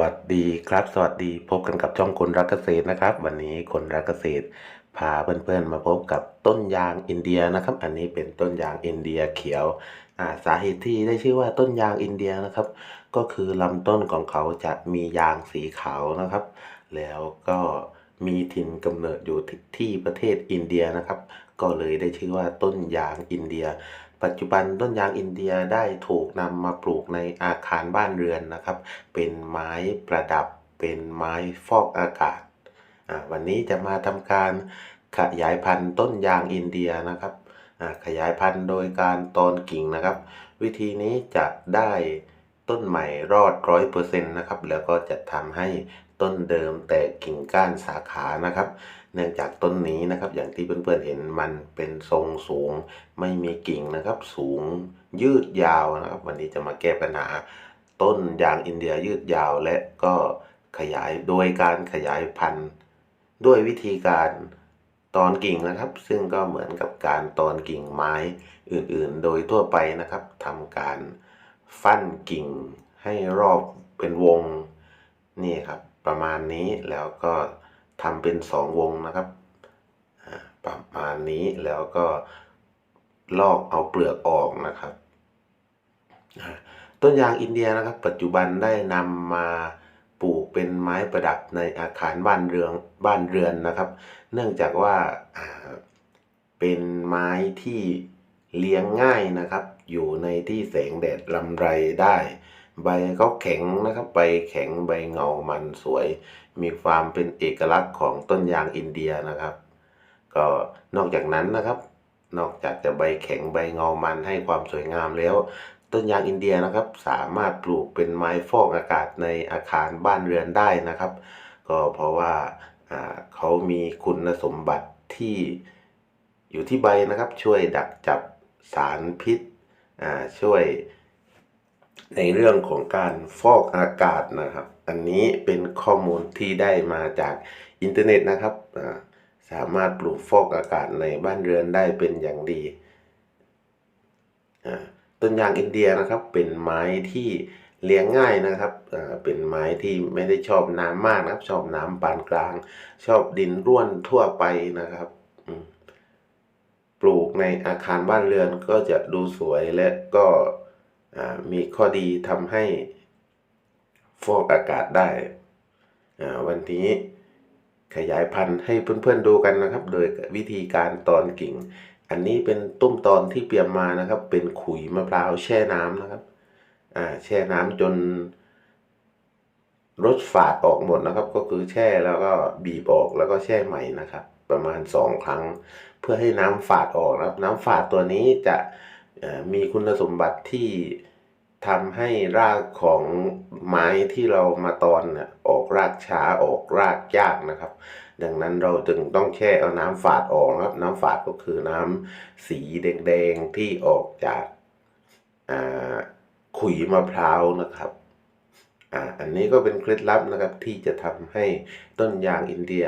วัสดีครับ สวัสดีพบกันกับช่องคนรักเกษตรนะครับ วันนี้คนรักเกษตร พาเพื่อนๆมาพบกับต้นยางอินเดียนะครับ อันนี้เป็นต้นยางอินเดียเขียวาสาเหตุที่ได้ชื่อว่าต้นยางอินเดียนะครับ ก็คือลำต้นของเขาจะมียางสีขาวนะครับ แล้วก็มีถิ่นกำเนิดอยู่ที่ประเทศอินเดียนะครับ ก็เลยได้ชื่อว่าต้นยางอินเดีย ปัจจุบันต้นยางอินเดียได้ถูกนำมาปลูกในอาคารบ้านเรือนนะครับ เป็นไม้ประดับเป็นไม้ฟอกอากาศ วันนี้จะมาทำการขยายพันธุ์ต้นยางอินเดียนะครับ ขยายพันธุ์โดยการตอนกิ่งนะครับ วิธีนี้จะได้ต้นใหม่รอดร้อยเปอร์เซ็นต์นะครับ แล้วก็จะทำให้ต้นเดิมแตกกิ่งก้านสาขานะครับ เนื่องจากต้นนี้นะครับอย่างที่เพื่อนๆเห็นมันเป็นทรงสูง ไม่มีกิ่งนะครับ สูงยืดยาวนะครับ วันนี้จะมาแก้ปัญหา ต้นยางอินเดียยืดยาวและก็ขยายโดยการขยายพันธุ์ ด้วยวิธีการตอนกิ่งนะครับ ซึ่งก็เหมือนกับการตอนกิ่งไม้อื่นๆ โดยทั่วไปนะครับทำการฟั่นกิ่งให้รอบเป็นวงนี่ครับประมาณนี้แล้วก็ ทำเป็นสองวงนะครับประมาณนี้แล้วก็ลอกเอาเปลือกออกนะครับ ต้นยางอินเดียนะครับ ปัจจุบันได้นำมาปลูกเป็นไม้ประดับในอาคารบ้านเรือนบ้านเรือนนะครับ เนื่องจากว่าอ่าเป็นไม้ที่เลี้ยงง่ายนะครับ อยู่ในที่แสงแดดลำไรได้ ใบก็แข็งนะครับ ใบแข็งใบเงามันสวย มีความเป็นเอกลักษณ์ของต้นยางอินเดียนะครับ ก็นอกจากนั้นนะครับ นอกจากจะใบแข็งใบเงามันให้ความสวยงามแล้ว ต้นยางอินเดียนะครับ สามารถปลูกเป็นไม้ฟอกอากาศในอาคารบ้านเรือนได้นะครับ ก็เพราะว่าเขามีคุณสมบัติที่อยู่ที่ใบนะครับ ช่วยดักจับสารพิษช่วย ในเรื่องของการฟอกอากาศนะครับ อันนี้เป็นข้อมูลที่ได้มาจากอินเทอร์เน็ตนะครับ สามารถปลูกฟอกอากาศในบ้านเรือนได้เป็นอย่างดีอ่าต้นยางอินเดียนะครับเป็นไม้ที่เลี้ยงง่ายนะครับอ่าเป็นไม้ที่ไม่ได้ชอบน้ำมากนะครับ ชอบน้ำปานกลาง ชอบดินร่วนทั่วไปนะครับปลูกในอาคารบ้านเรือนก็จะดูสวยและก็ มีข้อดีทำให้ฟอกอากาศได้ วันนี้ขยายพันธุ์ให้เพื่อนๆดูกันนะครับ โดยวิธีการตอนกิ่ง อันนี้เป็นตุ้มตอนที่เตรียมมานะครับ เป็นขุยมะพร้าวแช่น้ำนะครับแช่น้ำจนรสฝาดออกหมดนะครับ ก็คือแช่แล้วก็บีบออกแล้วก็แช่ใหม่นะครับ ประมาณสองครั้ง เพื่อให้น้ำฝาดออกนะครับ น้ำฝาดตัวนี้จะ มีคุณสมบัติที่ทำให้รากของไม้ที่เรามาตอนเนี่ยออกรากช้าออกรากยากนะครับ ดังนั้นเราจึงต้องแช่เอาน้ำฝาดออกนะครับ น้ำฝาดก็คือน้ำสีแดงๆที่ออกจากขุยมะพร้าวนะครับอ่าอันนี้ก็เป็นเคล็ดลับนะครับที่จะทำให้ต้นยางอินเดีย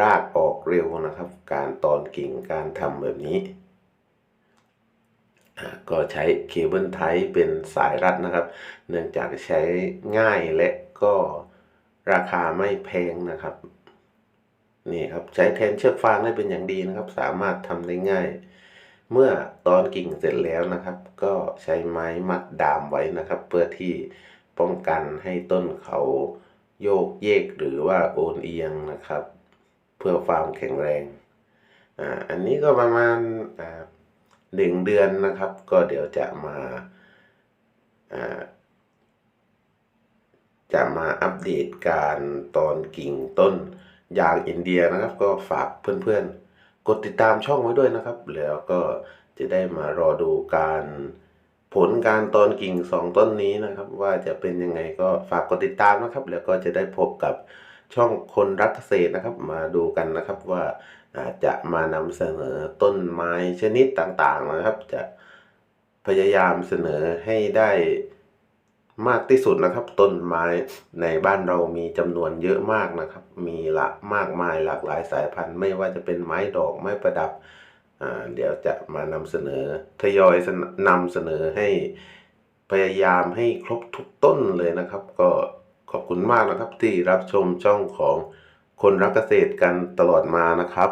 รากออกเร็วนะครับ การตอนกิ่งการทำแบบนี้ ก็ใช้เคเบิลไทป์เป็นสายรัดนะครับ เนื่องจากใช้ง่ายและก็ราคาไม่แพงนะครับ นี่ครับใช้แทนเชือกฟางได้เป็นอย่างดีนะครับ สามารถทำได้ง่าย เมื่อตอนกิ่งเสร็จแล้วนะครับ ก็ใช้ไม้มัดดามไว้นะครับ เพื่อที่ป้องกันให้ต้นเขาโยกเยกหรือว่าโอนเอียงนะครับ เพื่อความแข็งแรงอ่าอันนี้ก็ประมาณอ่า หนึ่งเดือนนะครับ ก็เดี๋ยวจะมาจะมาอัปเดตการตอนกิ่งต้นยางอินเดียนะครับ ก็ฝากเพื่อนๆ กดติดตามช่องไว้ด้วยนะครับ แล้วก็จะได้มารอดูการผลการตอนกิ่งสองต้นนี้นะครับ ว่าจะเป็นยังไงก็ฝากกดติดตามนะครับ แล้วก็จะได้พบกับช่องคนรักเกษตรนะครับ มาดูกันนะครับว่า อาจจะมานำเสนอต้นไม้ชนิดต่างๆนะครับ จะพยายามเสนอให้ได้มากที่สุดนะครับ ต้นไม้ในบ้านเรามีจำนวนเยอะมากนะครับ มีหลากมากมายหลากหลายสายพันธุ์ ไม่ว่าจะเป็นไม้ดอกไม้ประดับอ่าเดี๋ยวจะมานำเสนอทยอยนำเสนอให้พยายามให้ครบทุกต้นเลยนะครับ ก็ขอบคุณมากนะครับที่รับชมช่องของ คนรักเกษตรกันตลอดมานะครับ